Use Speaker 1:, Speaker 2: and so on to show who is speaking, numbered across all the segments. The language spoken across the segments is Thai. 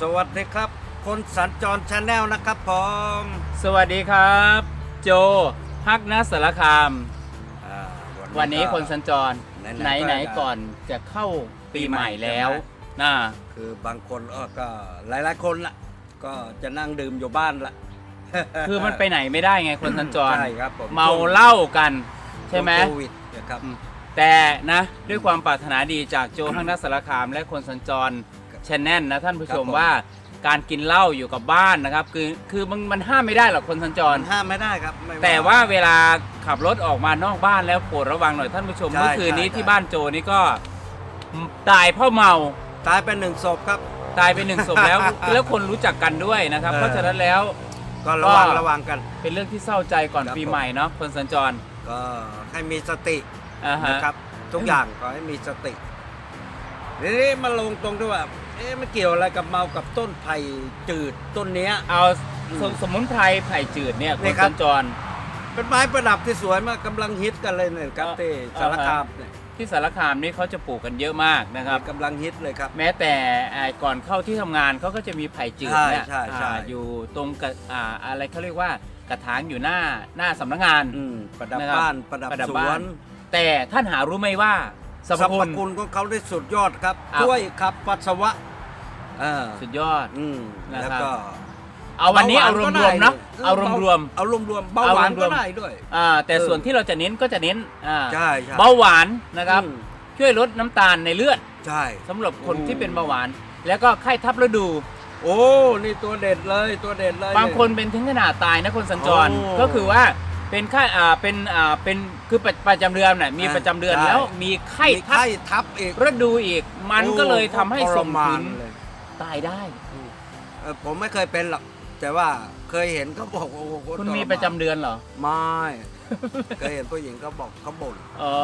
Speaker 1: สวัสดีครับ คนสัญจรชาแนลนะครับผม
Speaker 2: สวัสดีครับ โจฮักนัสสารคาม
Speaker 1: อ่า
Speaker 2: วันนี้
Speaker 1: ก็
Speaker 2: คนสัญจร
Speaker 1: ไหนๆ
Speaker 2: ไหน
Speaker 1: ก็
Speaker 2: ๆก่อนจะเข้าปีใหม่
Speaker 1: ปีใหม่
Speaker 2: แล้ว
Speaker 1: ใช่ไหม
Speaker 2: นะ
Speaker 1: คือบางคนเออก็หลายๆคนละก็จะนั่งดื่มอยู่บ้านละ
Speaker 2: คือมันไปไหนไม่ได้ไงคนสัญจร
Speaker 1: ใช่ครับผม
Speaker 2: เมาเหล้ากันใช่ไหม
Speaker 1: ช่วงโควิดนะครับ
Speaker 2: อืมแต่นะด้วยความปรารถนาดีจากโจฮักนัสสารคามและคนสัญจร ชแนลนะท่านผู้ชม
Speaker 1: ครับผม
Speaker 2: ว่าการกินเหล้าอยู่กับบ้านนะครับ คือคือมันมันห้ามไม่ได้หรอกคนสัญจร
Speaker 1: มันห้ามไม่ได้ครับไม่
Speaker 2: แต่ว่าเวลาขับรถออกมานอกบ้านแล้วโปรดระวังหน่อยท่านผู้ชม
Speaker 1: ใช่
Speaker 2: เมื่อคืนนี้
Speaker 1: ใช่
Speaker 2: ที่บ้านโจนี่ก็ตายเพราะเมา
Speaker 1: ตายเป็นหนึ่งศพครับ
Speaker 2: ตายไปหนึ่งศพแล้ว แล้วคนรู้จักกันด้วยนะครับ
Speaker 1: เออ
Speaker 2: เพราะฉะนั้นแล้ว
Speaker 1: ก็ระวัง
Speaker 2: ก็
Speaker 1: ระวังกัน
Speaker 2: เป็นเรื่องที่เศร้าใจก่อน
Speaker 1: ครับ
Speaker 2: ปี
Speaker 1: ผม
Speaker 2: ใหม่เนาะคนสัญจร
Speaker 1: ก็ให้มีสติ
Speaker 2: อ่าฮะ
Speaker 1: นะครับ ทุกอย่างก็ให้มีสติ ทีนี้มาลงตรงที่ว่า เอ๊ะมันเกี่ยวอะไรกับเมากับต้นไผ่จืดต้นเนี้ย
Speaker 2: เอาส
Speaker 1: อืม
Speaker 2: สมุนไพรไผ่จืดเนี่ยค
Speaker 1: นี่
Speaker 2: น
Speaker 1: ครับ
Speaker 2: สัญจร
Speaker 1: เป็นไม้ประดับที่สวยมากกำลังฮิตกันเลยเนี่ยครับ
Speaker 2: เอ่อ
Speaker 1: ที่สารคามเนี่ย
Speaker 2: ที่สารคามนี่เขาจะปลูกกันเยอะมากนะครับ
Speaker 1: กำลังฮิตเลยครับ
Speaker 2: แม้แต่อ่าก่อนเข้าที่ทำงานเขาก็จะมีไผ่จืดเนี่ย
Speaker 1: ใช่ใช่ใช่
Speaker 2: อ่าอยู่ตรงกระอ่าอะไรเขาเรียกว่ากระถางอยู่หน้าหน้าสำนักงาน
Speaker 1: อืมประดับ
Speaker 2: นะครับ
Speaker 1: บ้านประดับ
Speaker 2: ประดับ
Speaker 1: ส
Speaker 2: บ้า
Speaker 1: วนน
Speaker 2: แต่ท่านหารู้ไหมว่า สรรพคุณ
Speaker 1: คุณของเขาได้สุดยอดครับ
Speaker 2: อ้าว
Speaker 1: ช่วยขับปัสสาวะเออ
Speaker 2: สุดยอด
Speaker 1: อืม
Speaker 2: นะครับ
Speaker 1: แล้วก็
Speaker 2: เอาวันนี้เอา
Speaker 1: บห
Speaker 2: ร
Speaker 1: ก็
Speaker 2: ว
Speaker 1: ได้
Speaker 2: มๆเนาะ
Speaker 1: ย
Speaker 2: เอารวม
Speaker 1: เอารวมๆเบา
Speaker 2: เอา
Speaker 1: หวาน
Speaker 2: ร
Speaker 1: ก็
Speaker 2: วมๆ
Speaker 1: ได้ด้วย
Speaker 2: ๆอ่าแต่
Speaker 1: เออ
Speaker 2: ส่วนที่เราจะเน้นก็จะเน้นอ่า
Speaker 1: ใช่ใช่
Speaker 2: เบาหวานนะครับ
Speaker 1: อืม
Speaker 2: ช่วยลดน้ำตาลในเลือด
Speaker 1: ใช่
Speaker 2: สำหรับคน
Speaker 1: โอ้
Speaker 2: ที่เป็นเบาหวาน แล้วก็ไข้ทับฤดู
Speaker 1: โอ้ นี่ตัวเด็ดเลยตัวเด็ดเลย
Speaker 2: บางคนเป็นถึงขนาดตายนะคนสัญจร
Speaker 1: โอ้
Speaker 2: ก็คือว่า เป็นไข้อ่าเป็นอ่าเป็นคือประประจำเดือนน่ะมี
Speaker 1: อ่า
Speaker 2: ประจำเดือน
Speaker 1: ใช่
Speaker 2: แล้วมีไข้
Speaker 1: มี
Speaker 2: ทับ
Speaker 1: ไข้ทับอีก
Speaker 2: ฤดูอีก มันก็เลยทำให้
Speaker 1: โอ้
Speaker 2: ส่ง
Speaker 1: ทรมา
Speaker 2: ผ
Speaker 1: น
Speaker 2: ล
Speaker 1: เลย
Speaker 2: ตายได้
Speaker 1: เออผมไม่เคยเป็นหรอกแต่ว่าเคยเห็นเขาบอกโอ้โห
Speaker 2: คุณ
Speaker 1: ทร
Speaker 2: มีประจำเดือนเหรอ
Speaker 1: ไม่ เคยเห็นผู้หญิงเขาบอกเขาบ่น
Speaker 2: อ๋อ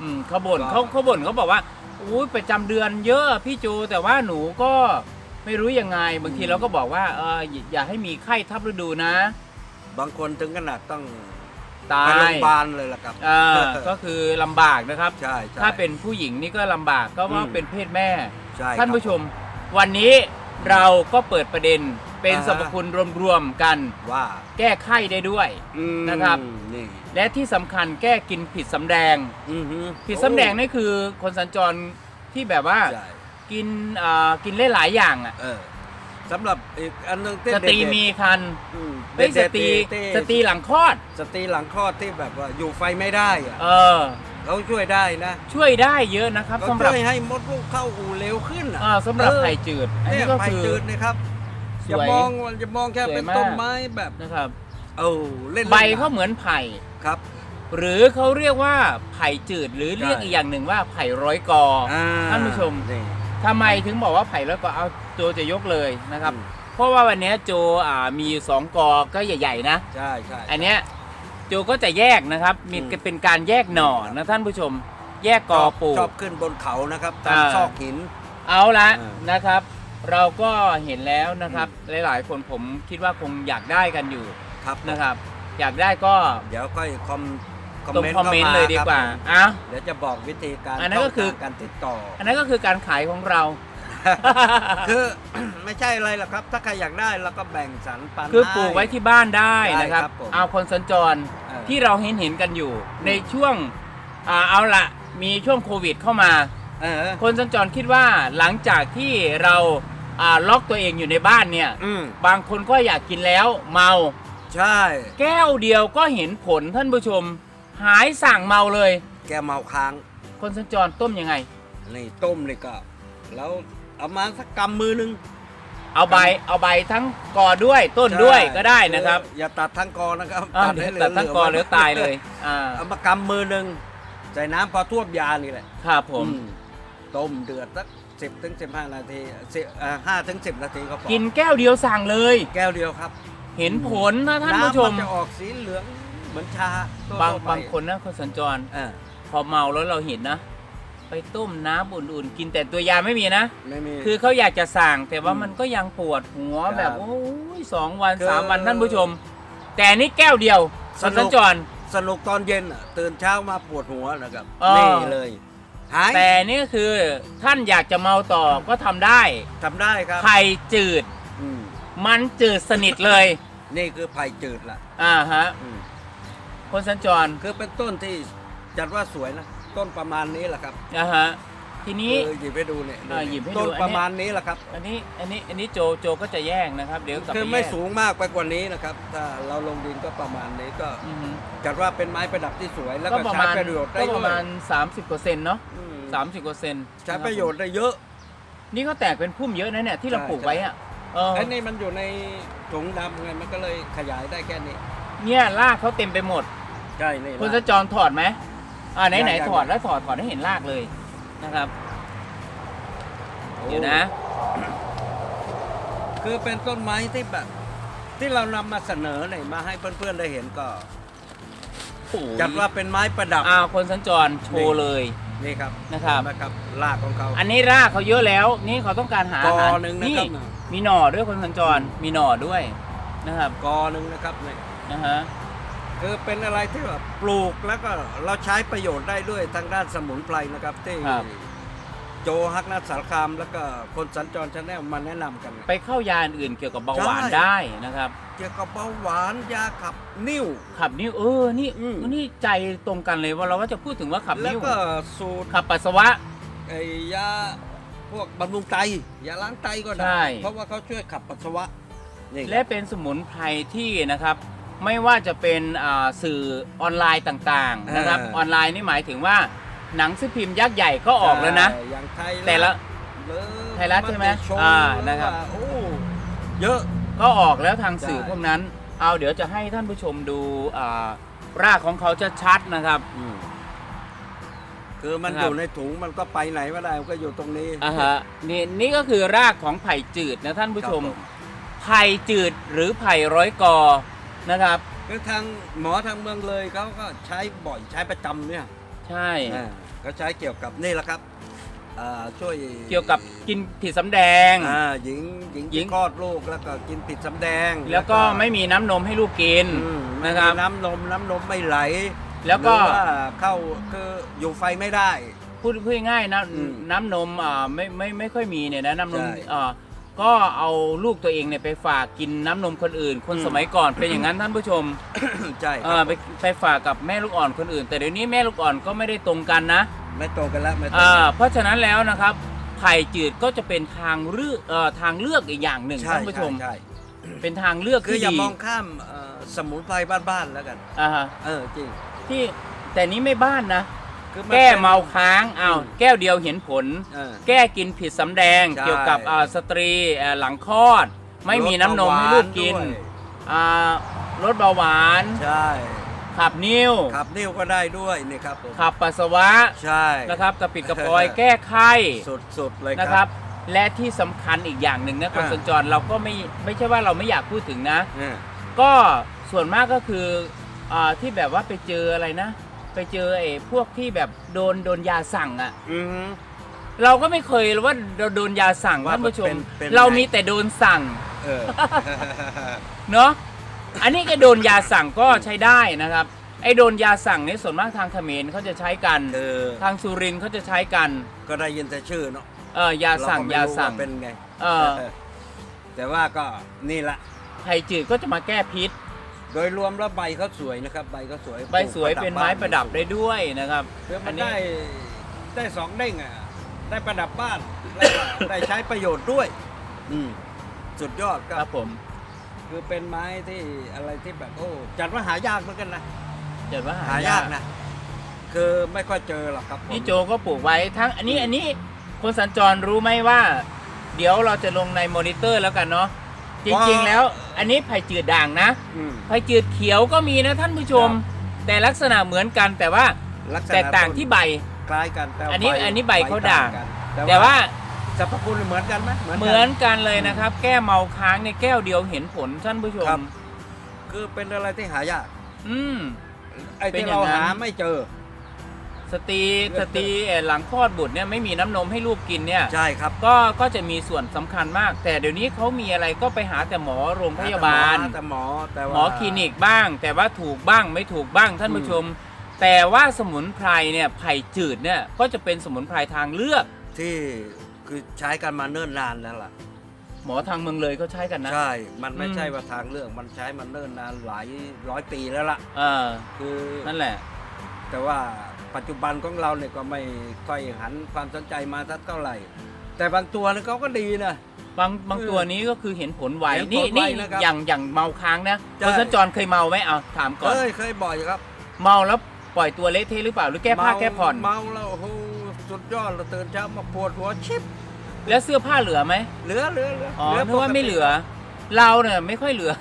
Speaker 2: อืมเขาบ่น
Speaker 1: ก็
Speaker 2: เขาเขาบ่นเขาบอกว่าอุ้ยประจำเดือนเยอะพี่จูแต่ว่าหนูก็ไม่รู้ยังไงบางทีเราก็บอกว่าเอออย่าอย่าให้มีไข้ทับฤดูนะ
Speaker 1: บางคนถึงขนาดต้อง
Speaker 2: ตา
Speaker 1: ไปโรง
Speaker 2: ย
Speaker 1: พยาบาลเลยล่ะครับ
Speaker 2: อ่าก็คือลำบากนะครับ
Speaker 1: ใช่ใช่
Speaker 2: ถ้าเป็นผู้หญิงนี่ก็ลำบากก็ว่า
Speaker 1: อืม
Speaker 2: เป็นเพศแม่
Speaker 1: ใช่
Speaker 2: ท่าน
Speaker 1: ครับ
Speaker 2: ผู้ชม วันนี้เราก็เปิดประเด็นเป็น
Speaker 1: อ่าฮะ
Speaker 2: สรรพคุณรวมๆกัน
Speaker 1: ว่า
Speaker 2: แก้ไข้ได้ด้วย
Speaker 1: อืม
Speaker 2: นะครับ
Speaker 1: นี่
Speaker 2: และที่สำคัญแก้กินผิดสำแดง
Speaker 1: อือหือ
Speaker 2: ผิดสำแดงนี่คือคนสัญจรที่แบบว่า
Speaker 1: ใช่
Speaker 2: กินอ่ากินได้หลายอย่างอะ
Speaker 1: เออ สำหรับอีกอันหนึงที่
Speaker 2: สตรี
Speaker 1: เด็ดๆ
Speaker 2: มีคัน
Speaker 1: อืม
Speaker 2: เฮ้ยส
Speaker 1: เด็ดๆ
Speaker 2: ตรี
Speaker 1: ที่
Speaker 2: สตรีหลังคลอด
Speaker 1: สตรีหลังคลอดที่แบบว่าอยู่ไฟไม่ได้อะ
Speaker 2: เออ
Speaker 1: เขาช่วยได้นะ
Speaker 2: ช่วยได้เยอะนะครับ
Speaker 1: เขา
Speaker 2: สำหรับ
Speaker 1: ช่วยให้มดลูกเข้าอู่เร็วขึ้นอะ
Speaker 2: อ่าสำหรับ
Speaker 1: เออ
Speaker 2: ไผ่จืด อัน
Speaker 1: เนี่
Speaker 2: นี้
Speaker 1: ย
Speaker 2: ก็
Speaker 1: ไผ่
Speaker 2: คือ
Speaker 1: จืดนะครับ
Speaker 2: ส
Speaker 1: อย่า
Speaker 2: วย
Speaker 1: มองอย่ามองแค่
Speaker 2: สวย
Speaker 1: เป็น
Speaker 2: มาก
Speaker 1: ต้นไม้แบบ
Speaker 2: นะครับ
Speaker 1: เออเล่นๆ
Speaker 2: ใบเขาเหมือนไผ่
Speaker 1: ครับ
Speaker 2: หรือเขาเรียกว่าไผ่จืดหรือเรียก
Speaker 1: ใช่
Speaker 2: อีกอย่างหนึ่งว่าไผ่ร้อยกอ
Speaker 1: อ่า
Speaker 2: ท่านผู้ชม
Speaker 1: นี่
Speaker 2: ทำไมถึงบอกว่าไผ่ร้อยกอเอาโจจะยกเลยนะครับ
Speaker 1: อืม
Speaker 2: เพราะว่าวันนี้โจอ่ามีอยู่สองกอก็ใหญ่ ๆ นะ
Speaker 1: ใช่ใช่
Speaker 2: อันเนี้ยโจก็จะแยกนะครับ มี
Speaker 1: อืม
Speaker 2: เป็นการแยกหน่อนะท่านผู้ชม แยกกอปลูก
Speaker 1: ชอบขึ้นบนเขานะครับตาม
Speaker 2: อ่า
Speaker 1: ซอกหิน
Speaker 2: เอาละ
Speaker 1: อ่าน
Speaker 2: นะครับ เราก็เห็นแล้วนะครับ หลายๆ คนผมคิดว่าคงอยากได้กันอยู่
Speaker 1: ครับ
Speaker 2: นะครับ อยากได้ก็
Speaker 1: เดี๋ยวค่อยคอม
Speaker 2: ตรงคอมเมนต์
Speaker 1: ข้
Speaker 2: เลยดีกว่า
Speaker 1: ครับ
Speaker 2: อะ
Speaker 1: เดี๋ยวจะบอกวิธีการ
Speaker 2: อันนั้นก็คือ
Speaker 1: ช่งทางการติดต่อ
Speaker 2: อันนั้นก็คือการขายของเรา
Speaker 1: คือ ไม่ใช่อะไรหรอกครับ ถ้าใครอยากได้เราก็แบ่งสรรปัน
Speaker 2: คือ
Speaker 1: ให้
Speaker 2: ปลูกไว้ที่บ้านได้นะครับ
Speaker 1: ได้ครับผม
Speaker 2: เอาคนสัญจร
Speaker 1: เออ
Speaker 2: ที่เราเห็นเห็นๆกันอยู่ ในช่วงอ่าเอาละมีช่วงโควิดเข้ามา
Speaker 1: เออ
Speaker 2: คนสัญจรคิดว่าหลังจากที่เราอ่าล็อกตัวเองอยู่ในบ้านเนี่ย
Speaker 1: อืม
Speaker 2: บางคนก็อยากกินแล้วเมา
Speaker 1: ใช่
Speaker 2: แก้วเดียวก็เห็นผลท่านผู้ชม หายสั่งเมาเลย
Speaker 1: แกเมาค้าง
Speaker 2: คนสัญจรต้มยังไง
Speaker 1: นี่ต้มนี่ก็ แล้วเอามาสักกำมือหนึง
Speaker 2: เอาใบเอาใบทั้งกอด้วยต้นด้วยก็ได้นะครับ
Speaker 1: เอออย่าตัดทั้งกอนะครับ
Speaker 2: อ่า
Speaker 1: ตัด
Speaker 2: เดี๋
Speaker 1: ให้
Speaker 2: ยว
Speaker 1: เหลื
Speaker 2: ตั
Speaker 1: อ
Speaker 2: ดทั้งกอ
Speaker 1: ๆ
Speaker 2: เหลือตายเลยอ่า
Speaker 1: เอามากำมือหนึ่งใส่น้ำพอท่วมยานี่แหละ
Speaker 2: ครับผม
Speaker 1: อืต้มเดือดสักสิบถึงสิบห้านาทีสิห้าถึงสิบนาทีก็พอ
Speaker 2: กินแก้วเดียวสั่งเลย
Speaker 1: แก้วเดียวครับ
Speaker 2: เห็นผลนะท่านผู้ชม
Speaker 1: น้ำมันจะออกสีเหลือง เหมือนชาทั่ว
Speaker 2: บาง
Speaker 1: ๆไป
Speaker 2: บางคนนะคนสัญจร
Speaker 1: เออ
Speaker 2: พอเมาแล้วเราเห็นนะ ไปต้มน้ำอุ่นๆกินแต่ตัวยาไม่มีนะ
Speaker 1: ไม่มี
Speaker 2: คือเขาอยากจะสั่งแต่ว่า
Speaker 1: อืม
Speaker 2: มันก็ยังปวดหัว
Speaker 1: ครับ
Speaker 2: แบบโอ้ยสองวัน
Speaker 1: คือ
Speaker 2: สามวันท่านผู้ชม แต่นี่แก้วเดียว
Speaker 1: ส
Speaker 2: คน
Speaker 1: นุ
Speaker 2: สั
Speaker 1: ก
Speaker 2: ญจร
Speaker 1: สนุกตอนเย็นอะตื่นเช้ามาปวดหัวนะครับ
Speaker 2: อ๋อ
Speaker 1: นี่เลยหาย
Speaker 2: แต่นี่คือท่านอยากจะเมาต่อก็ทำได้
Speaker 1: ทำได้ครับ
Speaker 2: ไผ่จืด
Speaker 1: อืม
Speaker 2: มันจืดสนิทเลย
Speaker 1: นี่คือไผ่จืดละ
Speaker 2: อ่าฮะ
Speaker 1: อืม
Speaker 2: คนสัญจร
Speaker 1: คือเป็นต้นที่จัดว่าสวยนะต้นประมาณนี้แหละครับ
Speaker 2: อ่าฮะทีนี้
Speaker 1: คือหยิบให้ดูเนี่ย
Speaker 2: อ่าหยิบให้ดู
Speaker 1: ต้น
Speaker 2: อันนี้
Speaker 1: ประมาณนี้แหละครับ
Speaker 2: อันนี้อันนี้อันนี้โจโจก็จะแยกนะครับ เดี๋ยวกลับ
Speaker 1: คือ
Speaker 2: ไป
Speaker 1: ไม่
Speaker 2: แยก
Speaker 1: สูงมากไปกว่านี้นะครับ ถ้าเราลงดินก็ประมาณนี้ก็
Speaker 2: อือฮึ
Speaker 1: จัดว่าเป็นไม้ประดับที่สวยแล้ว
Speaker 2: ก็
Speaker 1: ก็
Speaker 2: ประ
Speaker 1: ใช้
Speaker 2: มาณ
Speaker 1: ประโยชน์ได้
Speaker 2: ก็ป
Speaker 1: ด้
Speaker 2: ระ
Speaker 1: วย
Speaker 2: มาณ30%เนาะ
Speaker 1: อืม
Speaker 2: 30%
Speaker 1: ใช้ประโยชน์ได้เยอะ
Speaker 2: นี่ก็แตกเป็นพุ่มเยอะนะเนี่ยที่เรา
Speaker 1: ใช่
Speaker 2: ปลูกไว้อะเออ
Speaker 1: ไอ้นี่มันอยู่ในถุงดำไงมันก็เลยขยายได้แค่นี้
Speaker 2: เนี่ยรากเขาเต็มไปหมด
Speaker 1: ใช่นี่
Speaker 2: คุณส
Speaker 1: ละ
Speaker 2: จรถอดไหมอ่าไหนไหน
Speaker 1: ยังยัง
Speaker 2: ถอดแล้วถอดถอดให้เห็นรากเลยนะครับ เดี๋ยวนะ
Speaker 1: คือเป็นต้นไม้ที่แบบ ที่เรานำมาเสนอเนี่ยมาให้เพื่อนๆได้เห็นก็จัดว่าเป็นไม้ประดับ
Speaker 2: อ่าคนสัญจรโชว์เลย
Speaker 1: นี่ครับ
Speaker 2: นะครับ
Speaker 1: เห็นะครับรากของเขา
Speaker 2: อันนี้รากเขาเยอะแล้ว นี่เขาต้องการหาก
Speaker 1: อ
Speaker 2: อาหาร
Speaker 1: หนึ่งนะครับ
Speaker 2: มีหน่อด้วยคนสัญจรมีหน่อด้วยนะครับ
Speaker 1: กอหนึ่งนะครับเนี่ย
Speaker 2: นะฮะ
Speaker 1: คือเป็นอะไรที่แบบปลูกแล้วก็เราใช้ประโยชน์ได้ด้วยทางด้านสมุนไพรนะครับที่
Speaker 2: ครับ
Speaker 1: โจฮักนัทสารคามแล้วก็คนสัญจรชาแนลมาแนะนำกัน
Speaker 2: ไปเข้ายาอื่นเกี่ยวกับเบาหวาน
Speaker 1: ใช่
Speaker 2: ได้นะครับ
Speaker 1: เกี่ยวกับเบาหวานยาขับนิ่ว
Speaker 2: ขับนิ้วเออนี่
Speaker 1: อืม
Speaker 2: นี่ใจตรงกันเลยว่าเราว่าจะพูดถึงว่าขับ
Speaker 1: แล้ว
Speaker 2: นิ้ว
Speaker 1: ก็สูตร
Speaker 2: ขับปัสสาวะ
Speaker 1: ไอ้ยาพวกบำรุงไตยาล้างไตก็
Speaker 2: ใช่
Speaker 1: ได้เพราะว่าเขาช่วยขับปัสสาวะนี่
Speaker 2: และเป็นสมุนไพรที่นะครับ ไม่ว่าจะเป็นอ่าสื่อออนไลน์ต่างๆนะครับออนไลน์นี่หมายถึงว่าหนังสือพิมพ์ยักษ์ใหญ่ก็ออกแล้วนะ
Speaker 1: ใช่อย่างไทย
Speaker 2: แต่ละ
Speaker 1: เลิฟ
Speaker 2: ไทยรัฐใช่ไหม
Speaker 1: ติชม
Speaker 2: อ่านะครับ
Speaker 1: โอ้เยอะ
Speaker 2: ก็ออกแล้วทางสื่อ
Speaker 1: ใช่
Speaker 2: พวกนั้น เอาเดี๋ยวจะให้ท่านผู้ชมดูอ่ารากของเขาจะชัดนะครับ
Speaker 1: คือมัน
Speaker 2: นะครับ
Speaker 1: อยู่ในถุงมันก็ไปไหนไม่ได้มันก็อยู่ตรงนี้
Speaker 2: อ่าฮะนี่นี่ก็คือรากของไผ่จืดนะท่านผู้ชม
Speaker 1: ครับผ
Speaker 2: ไผ่จืดหรือไผ่ร้อยกอ นะครับ
Speaker 1: คือทางหมอทางเมืองเลยเขาก็ใช้บ่อยใช้ประจำเนี่ย
Speaker 2: ใช่
Speaker 1: อ่าเขาใช้เกี่ยวกับนี่แหละครับอ่าช่วย
Speaker 2: เกี่ยวกับกินผิดสำแดง
Speaker 1: อ่าหญิงหญิง
Speaker 2: หญิง
Speaker 1: ที่คลอดลูกแล้วก็กินผิดสำแดง
Speaker 2: แล้วก็ไม่มีน้ำนมให้ลูกกิน
Speaker 1: อืม
Speaker 2: นะครับ
Speaker 1: ไม่มีน้ำนมน้ำนมไม่ไหล
Speaker 2: แล้วก็
Speaker 1: หรือว่าเข้าคืออยู่ไฟไม่ได้
Speaker 2: พูดพูดง่ายๆนะ
Speaker 1: อืม
Speaker 2: น้ำนมอ่าไม่ไม่ไม่ค่อยมีเนี่ยนะน้ำนม
Speaker 1: ใช่
Speaker 2: อ่า ก็เอาลูกตัวเองเนี่ยไปฝากกินน้ำนมคนอื่น คน
Speaker 1: อืม
Speaker 2: สมัยก่อนเป็นอย่างนั้นท่านผู้ชม
Speaker 1: ใช่ค
Speaker 2: เอ
Speaker 1: รั
Speaker 2: อบไปไปฝากกับแม่ลูกอ่อนคนอื่น แต่เดี๋ยวนี้แม่ลูกอ่อนก็ไม่ได้ตรงกันนะ
Speaker 1: ไม่โตกันแล้วไม่โต
Speaker 2: อ่าเพราะฉะนั้นแล้วนะครับไผ่จืดก็จะเป็นทางเลือกเอ่อทางเลือกอีกอย่างหนึ่ง
Speaker 1: ใช่
Speaker 2: ท่านผู้ชม
Speaker 1: ใช่
Speaker 2: เป็นทางเลือก
Speaker 1: คือ
Speaker 2: ที่
Speaker 1: อย่า
Speaker 2: ดี
Speaker 1: มองข้ามเอ่อสมุนไพรบ้านๆแล้วกัน
Speaker 2: อ่าฮะ
Speaker 1: เออจริง
Speaker 2: ที่แต่นี้ไม่บ้านนะ
Speaker 1: คือมัน
Speaker 2: แก้
Speaker 1: ป็น
Speaker 2: เมาค้างอ้าว
Speaker 1: อืม
Speaker 2: แก้วเดียวเห็นผล
Speaker 1: เออ
Speaker 2: แก้กินผิดสำแดง
Speaker 1: ใช่
Speaker 2: เกี่ยวกับอ่าสตรีเอ่อหลังคลอด ไม่มีน้ำนมให้ลูกกิน
Speaker 1: ด้วย
Speaker 2: อ่าลดเบาหวาน
Speaker 1: ใช่
Speaker 2: ขับนิ้ว
Speaker 1: ขับนิ้วก็ได้ด้วยนี่ครับผม
Speaker 2: ขับปัสสาวะ
Speaker 1: ใช่
Speaker 2: นะครับกระปิดกระปอยแก้ไข้
Speaker 1: สุดๆเลย
Speaker 2: นะ
Speaker 1: ค
Speaker 2: ค
Speaker 1: รั
Speaker 2: รับ บ และที่สำคัญอีกอย่างหนึ่งนะคน
Speaker 1: อ่า
Speaker 2: สัญจรเราก็ไม่ไม่ใช่ว่าเราไม่อยากพูดถึงนะ
Speaker 1: เนี่ย
Speaker 2: ก็ส่วนมากก็คืออาที่แบบว่าไปเจออะไรนะ ไปเจอไอ้พวกที่แบบโดนโดนยาสั่งอะ่ะ
Speaker 1: อือฮึ
Speaker 2: เราก็ไม่เคยว่าเราโดนยาสั่ง
Speaker 1: ว่า
Speaker 2: ท่านผู้ชม
Speaker 1: เป็นเป็น
Speaker 2: เรา
Speaker 1: ไง
Speaker 2: มีแต่โดนสั่ง
Speaker 1: เออ
Speaker 2: เนาะอันนี้ก็โดนยาสั่งก็ใช้ได้นะครับ ไอ้โดนยาสั่งนี่ส่วนมากทางเขมรเขาจะใช้กัน
Speaker 1: เออ
Speaker 2: ทางสุรินทร์เขาจะใช้กัน
Speaker 1: ก็ได้ยินแต่ชื่อเนาะ
Speaker 2: เออยาสั่ง
Speaker 1: เรก็ไม่
Speaker 2: ยา
Speaker 1: รู้
Speaker 2: สั่ง
Speaker 1: ว่เป็นไง
Speaker 2: เออ
Speaker 1: เออแต่ว่าก็นี่ละ
Speaker 2: ไผ่จืดก็จะมาแก้พิษ
Speaker 1: โดยรวมแล้วใบเขาสวยนะครับ ใบเขาสวย
Speaker 2: ใบสวย
Speaker 1: ปลูก
Speaker 2: เป็นไม้ประดับได้ด้วยนะครับ
Speaker 1: เพื่อ
Speaker 2: อั
Speaker 1: มันน
Speaker 2: นี้
Speaker 1: ได้ได้สองเด้งอะได้ประดับบ้านแล้วก็ได้ใช้ประโยชน์ด้วย อืมสุดยอด
Speaker 2: ค
Speaker 1: ก็
Speaker 2: รับผม
Speaker 1: คือเป็นไม้ที่อะไรที่แบบโอ้จัดว่าหายากเหมือนกันนะ
Speaker 2: เกิดว่า
Speaker 1: หายากนะคือไม่ค่อยเจอหรอกครับผม
Speaker 2: นี่โจก็ปลูกไว้ทั้งอันนี้อันนี้คนสัญจรรู้ไหมว่า เดี๋ยวเราจะลงในมอนิเตอร์แล้วกันเนาะ จริงๆ แล้ว อันนี้ไผ่จืดด่างนะ
Speaker 1: อืม
Speaker 2: ไผ่จืดเขียวก็มีนะท่านผู้ชม แต่ลักษณะเหมือนกันแต่ว่า
Speaker 1: ลักษณะ
Speaker 2: แตกต่างที่ใบ
Speaker 1: คล้ายกันแต่
Speaker 2: อันนี้
Speaker 1: ใบ
Speaker 2: อันนี้ใบเขาด่าง
Speaker 1: กัน
Speaker 2: แต่ว่า
Speaker 1: สรรพคุณเหมือนกันไหม
Speaker 2: เหมือนกันเลยนะครับ แก้เมาค้างในแก้วเดียวเห็นผลท่านผู้ช
Speaker 1: ครั
Speaker 2: ม
Speaker 1: บคือเป็นอะไรที่หายาก
Speaker 2: อืม
Speaker 1: ไอ้
Speaker 2: เป็น
Speaker 1: ที่
Speaker 2: อย่าง
Speaker 1: เรา
Speaker 2: นั้น
Speaker 1: หาไม่เจอ
Speaker 2: สตรีสตรีเอ่อหลังคลอดบุตรเนี่ยไม่มีน้ำนมให้ลูกกินเนี่ย
Speaker 1: ใช่ครับ
Speaker 2: ก็ก็จะมีส่วนสำคัญมาก แต่เดี๋ยวนี้เขามีอะไรก็ไปหาแต่หมอโรงพยาบาล
Speaker 1: แต่หมอแต่ว่า
Speaker 2: หมอคลินิกบ้าง แต่ว่าถูกบ้างไม่ถูกบ้างท่าน
Speaker 1: อืม
Speaker 2: ผู้ชม แต่ว่าสมุนไพรเนี่ยไผ่จืดเนี่ยก็จะเป็นสมุนไพรทางเลือก
Speaker 1: ที่คือใช้กันมาเนิ่นนานแล้วล่ะ
Speaker 2: หมอทางเมืองเลยเขาใช้กันนะ
Speaker 1: ใช่ มันไม่
Speaker 2: อืม
Speaker 1: ใช่ว่าทางเลือกมันใช้มาเนิ่นนานหลายร้อยปีแล้วล่ะ
Speaker 2: เออ
Speaker 1: คือ
Speaker 2: นั่นแหละ
Speaker 1: แต่ว่า ปัจจุบันของเราเนี่ยก็ไม่ค่อยหันความสนใจมาสักเท่าไหร่ แต่บางตัวเนี่ยเขาก็ดีนะ
Speaker 2: บางบาง
Speaker 1: เออ
Speaker 2: ตัวนี้ก็คือเห็นผลไว
Speaker 1: เห็นผล
Speaker 2: นี่
Speaker 1: ไว
Speaker 2: นี่
Speaker 1: นะครับ
Speaker 2: อย่างอย่างเมาค้างนะ
Speaker 1: ใช่
Speaker 2: คนสัญจรเคยเมาไหมเอาถามก่อน
Speaker 1: เคยเคยบ่อยครับ
Speaker 2: เมาแล้วปล่อยตัวเละเทะหรือเปล่าหรือแก้ผ้า
Speaker 1: เม
Speaker 2: แก้ผ่อน
Speaker 1: เมาแล้วโอ้โหสุดยอดเราตื่นเช้ามาปวดหัวชิบ
Speaker 2: แล้วเสื้อผ้าเหลือไหม
Speaker 1: เหลือเหลือเหลือ
Speaker 2: อ๋อ
Speaker 1: เหลื
Speaker 2: นึกว่าไม่เหลือ เราเนี่ยไม่ค่อยเหลือ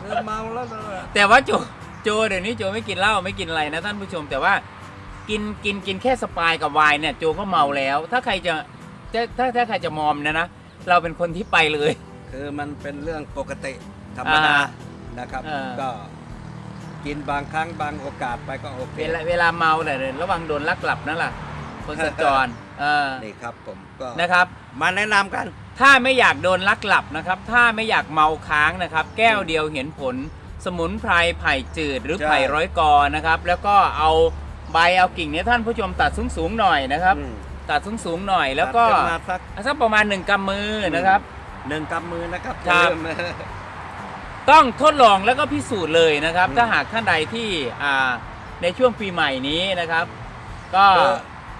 Speaker 1: เหลือเมาแล้วเหลือ
Speaker 2: แต่ว่าโจโจเดี๋ยวนี้โจไม่กินเหล้าไม่กินอะไรนะท่านผู้ชม แต่ว่า กินกินกินแค่สปายกับไวน์เนี่ยโจก็เมาแล้ว ถ้าใครจะจะถ้าถ้าใครจะมอมเนะนะเราเป็นคนที่ไปเลย
Speaker 1: คือมันเป็นเรื่องปกติธรรมดา
Speaker 2: อ่า
Speaker 1: นะครับ
Speaker 2: เออ
Speaker 1: ก็กินบางครั้งบางโอกาสไปก็โอเค
Speaker 2: เวลาเวลาเมาแต่ยระวังโดนลักหลับนั่นแหละคนสัญจรเออ
Speaker 1: นี่ครับผมก็
Speaker 2: นะครับ
Speaker 1: มาแนะนำกัน
Speaker 2: ถ้าไม่อยากโดนลักหลับนะครับ ถ้าไม่อยากเมาค้างนะครับ แก้วเดียวเห็นผล สมุนไพรไผ่จืดหรือ
Speaker 1: ใช่
Speaker 2: ไผ่ร้อยกอนะครับ แล้วก็เอา ใบเอากิ่งเนี่ยท่านผู้ชมตัดสูงๆหน่อยนะครับ
Speaker 1: อืม
Speaker 2: ตัดสูงๆหน่อยแล้วก็
Speaker 1: ตัดขึ้นมาสัก
Speaker 2: สักประมาณหนึ่งกำมือนะครับ
Speaker 1: หนึ่งกำมือนะครับ
Speaker 2: ครับ
Speaker 1: อย่าลืม
Speaker 2: ต้องทดลองแล้วก็พิสูจน์เลยนะครับ
Speaker 1: อืม
Speaker 2: ถ้าหากท่านใดที่อ่าในช่วงปีใหม่นี้นะครับ ก็
Speaker 1: คือ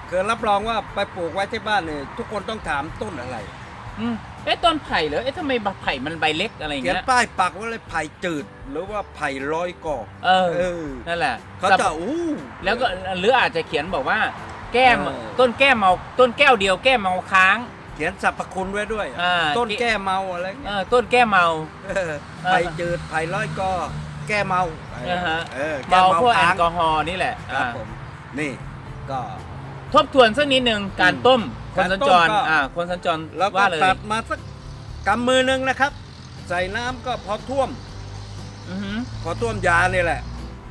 Speaker 1: คือรับรองว่าไปปลูกไว้ที่บ้านเนี่ยทุกคนต้องถามต้นอะไร
Speaker 2: อืม เอ๊ะต้นไผ่เหรอเอ๊ะทำไมไผ่มันใบเล็กอะไรอย่าง
Speaker 1: เขียน
Speaker 2: เงี้ย
Speaker 1: ป้ายปักไว้เลยไผ่จืด หรือว่าไผ่ร้อยกอ
Speaker 2: เออ
Speaker 1: เออ
Speaker 2: นั่นแหละ
Speaker 1: เขาจะอู้
Speaker 2: แล้วก็หรืออาจจะเขียนบอกว่า แก้ม
Speaker 1: เออ
Speaker 2: ต้นแก้มเมาต้นแก้วเดียวแก้มเมาค้าง
Speaker 1: เขียนสรรพคุณไว้ด้วย
Speaker 2: อ่า
Speaker 1: ต้นแก้เมาอะไรเงี้ย
Speaker 2: เออต้นแก้เมา
Speaker 1: เออไผ่จืดไผ่ร้อยกอแก้เมา
Speaker 2: อ่าฮะ
Speaker 1: เออแก้
Speaker 2: เมาพวกแอ
Speaker 1: ค้า
Speaker 2: ล
Speaker 1: ง
Speaker 2: กอฮอล์นี่แหละ
Speaker 1: ครับ
Speaker 2: อ่า
Speaker 1: ผมนี่ก็
Speaker 2: ทบทวนสักนิดหนึ่งการต้ม คนสัญจร
Speaker 1: การต้มก็
Speaker 2: อ่าคนสัญจร
Speaker 1: แล้วก็
Speaker 2: ว่าเลย
Speaker 1: ตัดมาสักกำมือหนึงนะครับ ใส่น้ำก็พอท่วม
Speaker 2: อือหือ
Speaker 1: พอท่วมยานี่แหละ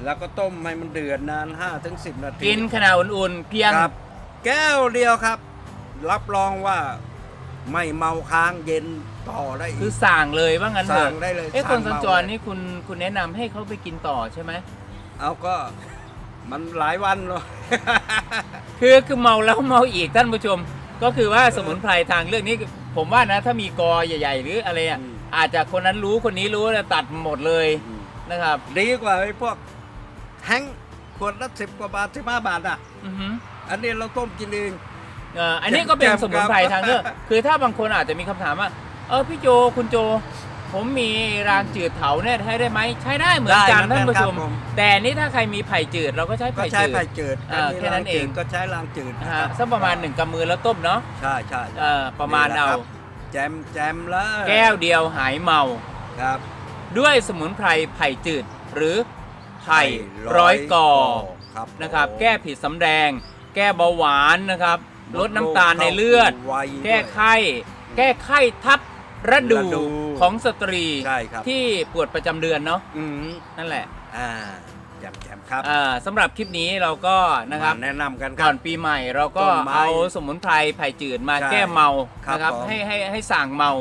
Speaker 1: แล้วก็ต้มให้มันเดือดนาน5ถึง10 นาที
Speaker 2: กินขนาดอุ่นๆเพียง
Speaker 1: ครับ แก้วเดียวครับ รับรองว่าไม่เมาค้างเย็นต่อได้อี
Speaker 2: คือก สั่งเลยว่างั้นเถ
Speaker 1: สั่
Speaker 2: อะ
Speaker 1: งได้เลย
Speaker 2: เอ๊ะ
Speaker 1: สั่
Speaker 2: ค
Speaker 1: ง
Speaker 2: นสัญจร
Speaker 1: เมาเลย
Speaker 2: นี่คุณคุณแนะนำให้เขาไปกินต่อใช่ไหม
Speaker 1: เอาก็มันหลายวันเนาะ
Speaker 2: คือคือเมาแล้วเมาอีกท่านผู้ชม ก็คือว่าสมุนไพรทางเรื่องนี้ผมว่านะ ถ้ามีกอใหญ่ ๆ หรืออะไรอะ
Speaker 1: อืม
Speaker 2: อาจจะคนนั้นรู้คนนี้รู้แล้วตัดหมดเลยนะครับ
Speaker 1: ดีกว่าไอ้พวกแฮงก์ขวดละสิบกว่าบาทสิบห้าบาทอะ
Speaker 2: อือหือ
Speaker 1: อันนี้เราต้มกินเอง
Speaker 2: เอ่ออันนี้ก็เป็น
Speaker 1: แจ่มๆ
Speaker 2: สมุนไพร
Speaker 1: ครับ
Speaker 2: ทางเลือก คือถ้าบางคนอาจจะมีคำถามว่า เออพี่โจคุณโจ ผมมีรางจืดเถาเนี่ยใช้ได้ไหมใช้ได้เหมือนกัน
Speaker 1: ได้
Speaker 2: ท่านผู้ชม
Speaker 1: ครับผม
Speaker 2: แต่นี่ถ้าใครมีไผ่จืดเราก็ใช้
Speaker 1: ก็
Speaker 2: ไผ่
Speaker 1: ใช้
Speaker 2: จืด
Speaker 1: ไผ่จืด
Speaker 2: อ่า
Speaker 1: มี
Speaker 2: แค่นั้น
Speaker 1: รางจืด
Speaker 2: เอง
Speaker 1: ก็ใช้รางจืด
Speaker 2: นะ
Speaker 1: นะ
Speaker 2: ฮะ
Speaker 1: ครับ
Speaker 2: สักประมาณหนึ่งกำมือแล้วต้มเนาะ
Speaker 1: ใช่ใช่
Speaker 2: เอ่อประมาณ
Speaker 1: นี่แห
Speaker 2: เอา
Speaker 1: ครับแจมแจมแล้ว
Speaker 2: แก้วเดียวหายเมา
Speaker 1: ครับ
Speaker 2: ด้วยสมุนไพรไผ่จืด หรือไผ่ร้อยกอ
Speaker 1: ครับ
Speaker 2: นะครับ
Speaker 1: ผม
Speaker 2: แก้ผิดสำแดง แก้เบาหวานนะครับ ลดน้ำตาลในเลือด
Speaker 1: ไวด้วย
Speaker 2: แก้ไข้ แก้ไข้ทับ ระดู
Speaker 1: ระดู
Speaker 2: ของสตรี
Speaker 1: ใช่ครับ
Speaker 2: ที่ปวดประจำเดือนเนาะ
Speaker 1: อืม
Speaker 2: นั่นแหละ
Speaker 1: อ่าแจมแจมครับ
Speaker 2: อ่าสำหรับคลิปนี้เราก็นะครับ
Speaker 1: มาแนะนำกันค
Speaker 2: ก่
Speaker 1: รั
Speaker 2: อบ นปีใหม่เราก็
Speaker 1: ต้นไม้
Speaker 2: เอาสมุนไพรไผ่จืดมา
Speaker 1: ใช่
Speaker 2: แก้เมา
Speaker 1: ครับ
Speaker 2: นะครับ
Speaker 1: ผม
Speaker 2: ให้ให้ให้สั่งเมา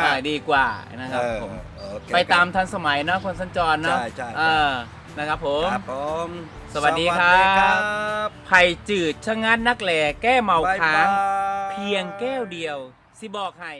Speaker 2: อ่าดีกว่านะครับ
Speaker 1: เออ
Speaker 2: ผม
Speaker 1: โอเค
Speaker 2: ไปตามทันสมัยนะคนสัญจรเนาะ
Speaker 1: ใช่ใช่ใช่
Speaker 2: เออนะครับผม
Speaker 1: ครับผม
Speaker 2: สวัสดีครับ
Speaker 1: สวัสดีครับ
Speaker 2: ไผ่จืดชะงัดนักแหล่แก้เมา
Speaker 1: บ๊าย
Speaker 2: ค้าง
Speaker 1: บาย
Speaker 2: เพียงแก้วเดียวสิบอกให้